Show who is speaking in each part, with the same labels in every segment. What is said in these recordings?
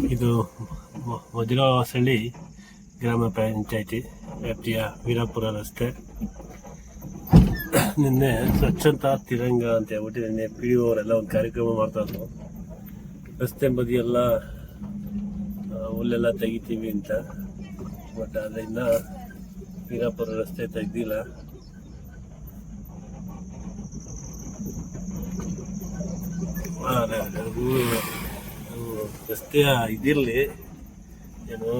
Speaker 1: ಇದು ವಜ್ರವಾಸಳ್ಳಿ ಗ್ರಾಮ ಪಂಚಾಯಿತಿ ವ್ಯಾಪ್ತಿಯ ವೀರಾಪುರ ರಸ್ತೆ. ನಿನ್ನೆ ಸ್ವಚ್ಛತಾ ತಿರಂಗ ಅಂತ ಹೇಳ್ಬಿಟ್ಟು ನಿನ್ನೆ ಪಿ ಡಿ ಅವರೆಲ್ಲ ಒಂದು ಕಾರ್ಯಕ್ರಮ ಮಾಡ್ತಾ ಇದ್ರು. ರಸ್ತೆ ಬದಿಯೆಲ್ಲ ಹುಲ್ಲೆಲ್ಲ ತೆಗಿತೀವಿ ಅಂತ. ಬಟ್ ಅದರಿಂದ ವೀರಾಪುರ ರಸ್ತೆ ತೆಗ್ದಿಲ್ಲ. ಅದು ರಸ್ತೆಯ ಇದಿರಲಿ, ಏನು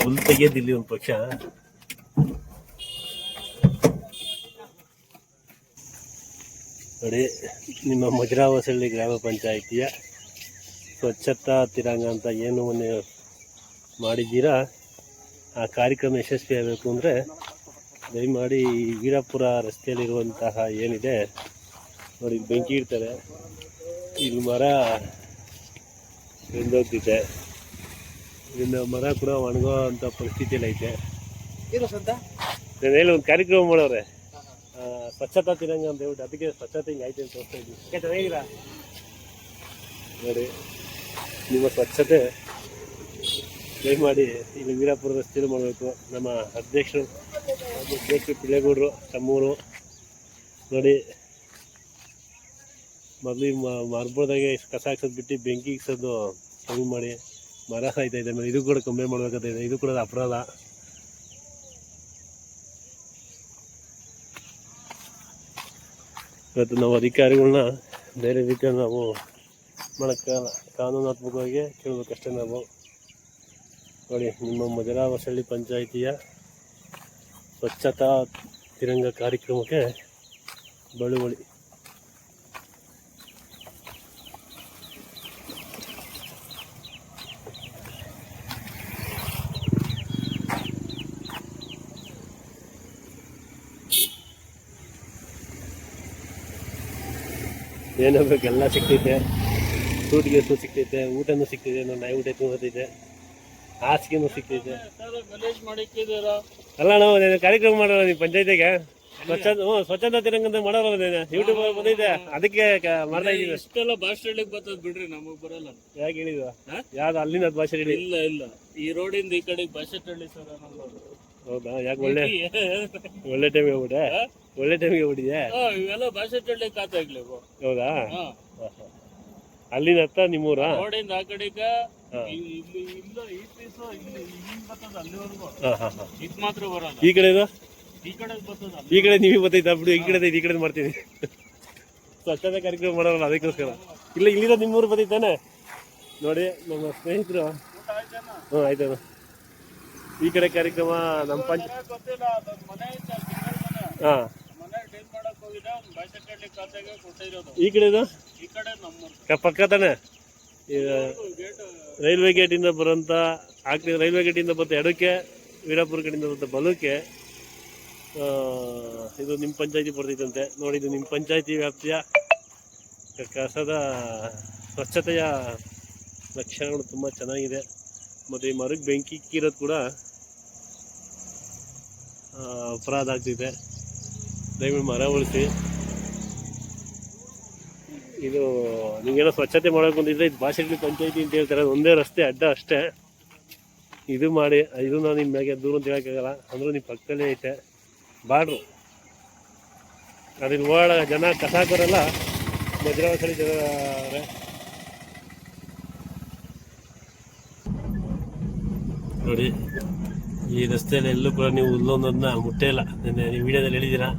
Speaker 1: ಹುಲ್ ತೆಗೆಯೋದಿಲ್ಲಿ ಒಂದು ಪಕ್ಷ. ನೋಡಿ, ನಿಮ್ಮ ಮಜರಾವಸಳ್ಳಿ ಗ್ರಾಮ ಪಂಚಾಯಿತಿಯ ಸ್ವಚ್ಛತಾ ತಿರಂಗ ಅಂತ ಏನು ಮೊನ್ನೆ ಮಾಡಿದ್ದೀರಾ? ಆ ಕಾರ್ಯಕ್ರಮ ಯಶಸ್ವಿ ಆಗಬೇಕು ಅಂದರೆ ದಯಮಾಡಿ ವೀರಾಪುರ ರಸ್ತೆಯಲ್ಲಿರುವಂತಹ ಏನಿದೆ, ನೋಡಿ ಬೆಂಕಿ ಇಡ್ತಾರೆ. ಇಲ್ಲಿ ಮರ ಬೆಂದೋಗ್ತಿದೆ ಇನ್ನು ಮರ ಕೂಡ ಒಣಗೋ ಅಂತ ಪರಿಸ್ಥಿತಿಯಲ್ಲಿ ಐತೆ. ನಾನು ಹೇಳಿ ಒಂದು ಕಾರ್ಯಕ್ರಮ ಮಾಡೋರೆ. ಸ್ವಚ್ಛತಾ ತಿರಂಗ ಅಂತ ಹೇಳ್ಬಿಟ್ಟು ಅದಕ್ಕೆ ಸ್ವಚ್ಛತೆ ಹಿಂಗೆ ಐತೆ ಅಂತ ತೋರಿಸ್ತಾ ಇದ್ದೀನಿ. ಯಾಕೆ ಚೆನ್ನಾಗಿಲ್ಲ ನೋಡಿ ನಿಮ್ಮ ಸ್ವಚ್ಛತೆ ದಯಮಾಡಿ ಇಲ್ಲಿ ವೀರಾಪುರ ರಸ್ತೆಯಲ್ಲಿ ಮಾಡಬೇಕು. ನಮ್ಮ ಅಧ್ಯಕ್ಷರು ಅಧ್ಯಕ್ಷರು ಪಿಳೆಗೌಡರು ತಮ್ಮೂರು. ನೋಡಿ ಮೊದಲು ಮರ್ಬೋದಾಗೆ ಕಸ ಹಾಕ್ಸೋದು ಬಿಟ್ಟು ಬೆಂಕಿ ಇಕ್ಸೋದು ಕಮ್ಮಿ ಮಾಡಿ, ಮರ ಸಾಯ್ತಾ ಇದೆ ಮೇಲೆ ಇದು ಕೂಡ ಕಮ್ಮಿ ಮಾಡ್ಬೇಕಾಗ್ತದೆ ಇದು. ಕೂಡ ಅಪರಾಧ. ಇವತ್ತು ನಾವು ಅಧಿಕಾರಿಗಳನ್ನ ಬೇರೆ ರೀತಿಯ ನಾವು ಮಾಡೋಕ್ಕಾಗಲ್ಲ ಕಾನೂನಾತ್ಮಕವಾಗಿ ಕೇಳಬೇಕಷ್ಟೇ ನಾವು. ನೋಡಿ, ನಿಮ್ಮ ಮಜರಾವಸಳ್ಳಿ ಪಂಚಾಯಿತಿಯ ಸ್ವಚ್ಛತಾ ತಿರಂಗ ಕಾರ್ಯಕ್ರಮಕ್ಕೆ ಬಳುವಳಿ. ಏನೋ ಬೇಕೆಲ್ಲ ಸಿಕ್ತೈತೆ ಫ್ರೂಟ್ ಗೇಸು ಸಿಕ್ತೈತೆ ಊಟನೂ ಸಿಗ್ತೈತೆ ನಾನು ನಾಯಿ ಊಟ ತಿನ್ನೋದೈತೆ. ಹಾಸಿಗೆನೂ
Speaker 2: ಸಿಕ್ತೈತೆ
Speaker 1: ಅಲ್ಲ ನಾವು ಕಾರ್ಯಕ್ರಮ ಮಾಡೋಲ್ಲ ನೀವು ಪಂಚಾಯತಿಗೆ. ಸ್ವಚ್ಛ ಹ್ಞೂ ಸ್ವಚ್ಛತಾ ತಿರಂಗಂತ ಮಾಡೋಲ್ಲ ನೀನು ಯೂಟ್ಯೂಬ್ ಬಂದೈತೆ. ಅದಕ್ಕೆ ಮಾಡ್ತಾ ಇದ್ದೀವಿ.
Speaker 2: ಇಷ್ಟೆಲ್ಲ ಭಾಷೆ ಹೇಳಿಕ್ ಬರ್ತದ ಬಿಡ್ರಿ ನಮಗ್ ಬರಲ್ಲ.
Speaker 1: ಯಾಕೆ ಹೇಳಿದ್ವಾ? ಯಾವ್ದು ಅಲ್ಲಿಂದ ಭಾಷೆ ಹೇಳಿ.
Speaker 2: ಇಲ್ಲ ಇಲ್ಲ. ಈ ರೋಡಿಂದ ಈ ಕಡೆಗೆ ಭಾಷೆ ಹೇಳಿ ಸರ್
Speaker 1: ಹೌದಾ? ಯಾಕೆ ಒಳ್ಳೆ ಒಳ್ಳೆ ಟೈಮಿಗೆ ಹೋಗ್ಬಿಟ್ಟೆ? ಒಳ್ಳೆ ಟೈಮಿಗೆ ಹೋಗ್ಬಿಟ್ಟಿದೆ
Speaker 2: ಇವೆಲ್ಲ ಭಾಷೆ ಹೇಳಲಿಕ್ಕೆ ಆತಾಗ್ಲಿ
Speaker 1: ಹೌದಾ? ಅಲ್ಲಿನ ಹತ್ತ ನಿಮ್ಮೂರ?
Speaker 2: ರೋಡಿಂದ ಆ ಕಡೆಗ ಇಲ್ಲಿ ಇಲ್ಲ ಈ ಪೀಸ್ ಇಲ್ಲಿ ಇಲ್ಲಿ ಬರ್ತದ ಅಲ್ಲಿವರೆಗೂ. ಇದ್ ಮಾತ್ರ ಬರಲ್ಲ.
Speaker 1: ಈ ಕಡೆ
Speaker 2: ಈ ಕಡೆ ಬರ್ತದ
Speaker 1: ಈ ಕಡೆ ನಿಮಗೆ ಬರ್ತೈತಾ ಬಿಡು ಈ ಕಡೆ ಈ ಕಡೆ ಮಾಡ್ತೀನಿ. ಸ್ವಚ್ಛತೆ ಕಾರ್ಯಕ್ರಮ ಮಾಡೋಲ್ಲ ಅದಕ್ಕೋಸ್ಕರ. ಇಲ್ಲ ಇಲ್ಲಿರೋ ನಿಮ್ಮೂರು ಬರ್ತೈತಾನೆ ನೋಡಿ ನಮ್ಮ ಸ್ನೇಹಿತರು. ಹ್ಞೂ ಆಯ್ತಾನ? ಈ ಕಡೆ ಕಾರ್ಯಕ್ರಮ ನಮ್ಮ ಪಂಚ ಹಾಂ. ಈ
Speaker 2: ಕಡೆ
Speaker 1: ಇದು ಪಕ್ಕ ತಾನೆ? ರೈಲ್ವೆ ಗೇಟಿಂದ ಬರೋಂಥ ಆಗ್ಲಿ ರೈಲ್ವೆ ಗೇಟಿಂದ ಬರುತ್ತೆ ಎಡಕ್ಕೆ ವೀರಾಪುರ ಕಡೆಯಿಂದ ಬರುತ್ತೆ ಬಲಕ್ಕೆ. ಇದು ನಿಮ್ಮ ಪಂಚಾಯತಿ ಬರ್ತೈತಂತೆ. ನೋಡಿ ಇದು ನಿಮ್ಮ ಪಂಚಾಯತಿ ವ್ಯಾಪ್ತಿಯ ಕಸದ ಸ್ವಚ್ಛತೆಯ ಲಕ್ಷಣಗಳು ತುಂಬ ಚೆನ್ನಾಗಿದೆ. ಮತ್ತು ಈ ಮರಕ್ಕೆ ಬೆಂಕಿ ಇಕ್ಕಿರೋದು ಕೂಡ ಅಪರಾಧ ಆಗ್ತಿದೆ. ದಯವಿಟ್ಟು ಮರ ಉಳಿಸಿ. ಇದು ನಿಮಗೇನೋ ಸ್ವಚ್ಛತೆ ಮಾಡೋಕೆ ಬಂದಿದ್ರೆ ಇದು ಭಾಷೆಗಳು ಪಂಚಾಯತಿ ಅಂತ ಹೇಳ್ತಾರೆ. ಒಂದೇ ರಸ್ತೆ, ಅಡ್ಡ ಅಷ್ಟೇ. ಇದು ಮಾಡಿ, ಇದು ನಾನು ನಿಮ್ಮ ಮ್ಯಾಗೆ ದೂರ ಅಂತ ಹೇಳೋಕ್ಕಾಗಲ್ಲ ಅಂದರೂ ನಿಮ್ಮ ಪಕ್ಕದಲ್ಲೇ ಐತೆ. ಬಾಡ್ರು. ಅದಿಲ್ಲಿ ಓಡ ಜನ ಕಸ ಹಾಕೋರೆಲ್ಲ ಜನ ನೋಡಿ. ಈ ರಸ್ತೆಯಲ್ಲಿ ಎಲ್ಲೂ ಕೂಡ ನೀವು ಹುಲ್ಲೊಂದನ್ನ ಮುಟ್ಟೇ ಇಲ್ಲ. ನೀವು ವಿಡಿಯೋದಲ್ಲಿ ಹೇಳಿದ್ದೀರಾ?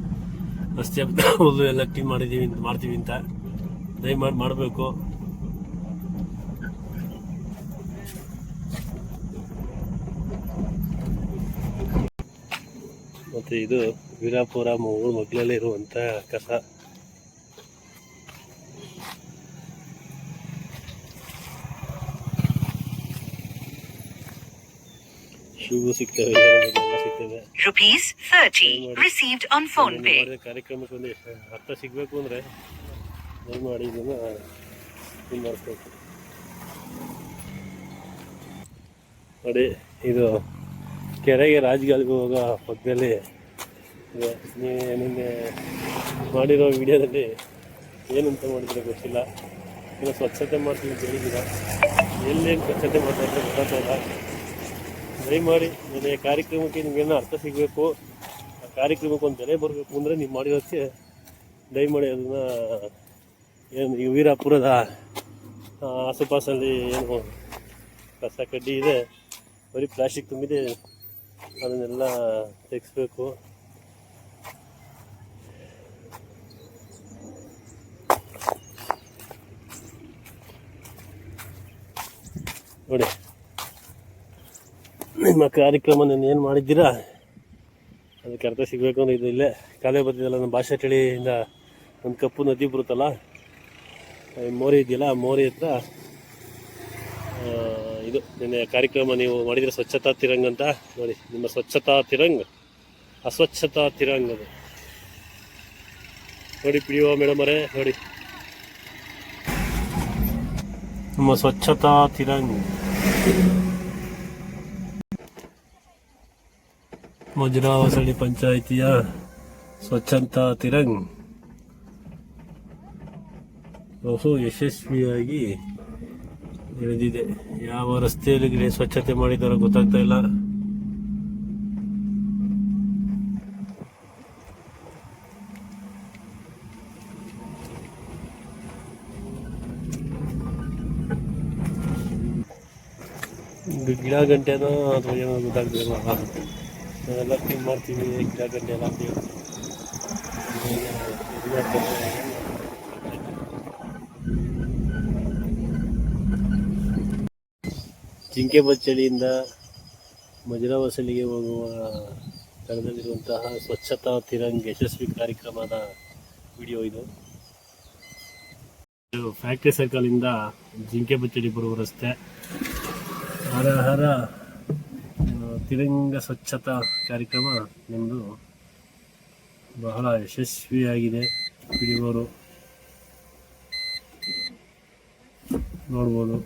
Speaker 1: ರಸ್ತೆ ಹುಲ್ಲು ಎಲ್ಲ ಕ್ಲೀನ್ ಮಾಡಿದ್ದೀವಿ ಅಂತ ಮಾಡ್ತೀವಿ ಅಂತ. ದಯಮಾಡಿ ಮಾಡಬೇಕು. ಮತ್ತು ಇದು ವೀರಾಪುರ ಮೂರು ಮಗ್ಲಲ್ಲಿ ಇರುವಂಥ ಕಸ. ಶೂ ಸಿಗ್ತವೆ ಸಿಗ್ತವೆ.
Speaker 3: Rupees 30 received on phone
Speaker 1: ಇದನ್ನ
Speaker 3: pay.
Speaker 1: ಮಾಡಿದ ಕಾರ್ಯಕ್ರಮಕ್ಕೆ ಒಂದು ಅರ್ಥ ಸಿಗಬೇಕು ಅಂದರೆ ದಯಮಾಡಿ ಇದನ್ನು ಇದು ಮಾಡಿಸ್ಬೇಕು. ನೋಡಿ ಇದು ಕೆರೆಗೆ ರಾಜಗಾಲಿಗೆ ಹೋಗೋ ಪಕ್ಕದಲ್ಲಿ ಇದೆ. ನಿನ್ನೆ ಮಾಡಿರೋ ವಿಡಿಯೋದಲ್ಲಿ ಏನಂತ ಮಾಡಿದ್ರೆ ಗೊತ್ತಿಲ್ಲ. ಇನ್ನು ಸ್ವಚ್ಛತೆ ಮಾಡ್ತೀನಿ ಬೆಳಿಗ್ಗೆ ಎಲ್ಲೇನು ಸ್ವಚ್ಛತೆ ಮಾಡ್ತಾರೆ ಗೊತ್ತಾಗ್ತಾ ಇಲ್ಲ. ದಯಮಾಡಿ ಮಾಡಿ ಈ ಕಾರ್ಯಕ್ರಮಕ್ಕೆ ನಿಮಗೇನೋ ಅರ್ಥ ಸಿಗಬೇಕು. ಆ ಕಾರ್ಯಕ್ರಮಕ್ಕೆ ಒಂದು ಬೆಲೆ ಬರಬೇಕು ಅಂದರೆ ನೀವು ಮಾಡಿರೋಕ್ಕೆ ದಯಮಾಡಿ ಅದನ್ನು ಏನು ಈ ವೀರಾಪುರದ ಆಸುಪಾಸಲ್ಲಿ ಏನು ಕಸ ಕಡ್ಡಿ ಇದೆ, ಬರೀ ಪ್ಲಾಸ್ಟಿಕ್ ತುಂಬಿದೆ, ಅದನ್ನೆಲ್ಲ ತೆಗೆಸ್ಬೇಕು. ನೋಡಿ. ನಿಮ್ಮ ಕಾರ್ಯಕ್ರಮ ನಾನು ಏನು ಮಾಡಿದ್ದೀರಾ? ಅದಕ್ಕೆ ಅರ್ಥ ಸಿಗಬೇಕು ಅಂದ್ರೆ ಇದು ಇಲ್ಲೇ. ಕಾಲೇ ಬರ್ತಿದ್ದಲ್ಲ ನಮ್ಮ ಭಾಷಾ ಚಳಿಯಿಂದ ಒಂದು ಕಪ್ಪು ನದಿ ಬರುತ್ತಲ್ಲ? ಮೋರಿ ಇದೆಯಲ್ಲ ಮೋರಿ ಹತ್ರ ಇದು, ನಿನ್ನೆ ಕಾರ್ಯಕ್ರಮ ನೀವು ಮಾಡಿದರೆ ಸ್ವಚ್ಛತಾ ತಿರಂಗ್ ಅಂತ. ನೋಡಿ, ನಿಮ್ಮ ಸ್ವಚ್ಛತಾ ತಿರಂಗ್, ಅಸ್ವಚ್ಛತಾ ತಿರಂಗ್ ಅದು. ನೋಡಿ ಪಿ ಓ ಮೇಡಮ್ ಅವರೇ, ನೋಡಿ. ನಮ್ಮ ಸ್ವಚ್ಛತಾ ತಿರಂಗ್. ಮುಜರಾವಸಳಿ ಪಂಚಾಯಿತಿಯ ಸ್ವಚ್ಛತಾ ತಿರಂಗ್. ಬಹು ಯಶಸ್ವಿಯಾಗಿ ಬೆಳೆದಿದೆ ಯಾವ ರಸ್ತೆಯಲ್ಲಿ ಸ್ವಚ್ಛತೆ ಮಾಡಿದಾರೋ ಗೊತ್ತಾಗ್ತಾ ಇಲ್ಲ. ಗಿಡ ಗಂಟೆನೋ ಅಥವಾ ಏನೋ ಗೊತ್ತಾಗ್ತಿಲ್ಲ. ನಾವೆಲ್ಲ ಕ್ಲೀನ್ ಮಾಡ್ತೀವಿ ಗಿಡಗಂಡೆ ಎಲ್ಲ. ಜಿಂಕೆ ಬಚ್ಚಳಿಯಿಂದ ಮಜರಾವಸಲಿಗೆ ಹೋಗುವ ಸ್ಥಳದಲ್ಲಿರುವಂತಹ ಸ್ವಚ್ಛತಾ ತಿರಂಗ್ ಯಶಸ್ವಿ ಕಾರ್ಯಕ್ರಮದ ವಿಡಿಯೋ ಇದು. ಫ್ಯಾಕ್ಟ್ರಿ ಸರ್ಕಲಿಂದ ಜಿಂಕೆ ಬಚ್ಚಡಿ ಬರುವ ರಸ್ತೆ. ಹರ ಹರ. ತಿರಂಗ ಸ್ವಚ್ಛತಾ ಕಾರ್ಯಕ್ರಮ ನಿಮ್ಮದು ಬಹಳ ಯಶಸ್ವಿಯಾಗಿದೆ. ವಿಡಿಯೋರು ನೋಡ್ಬೋದು.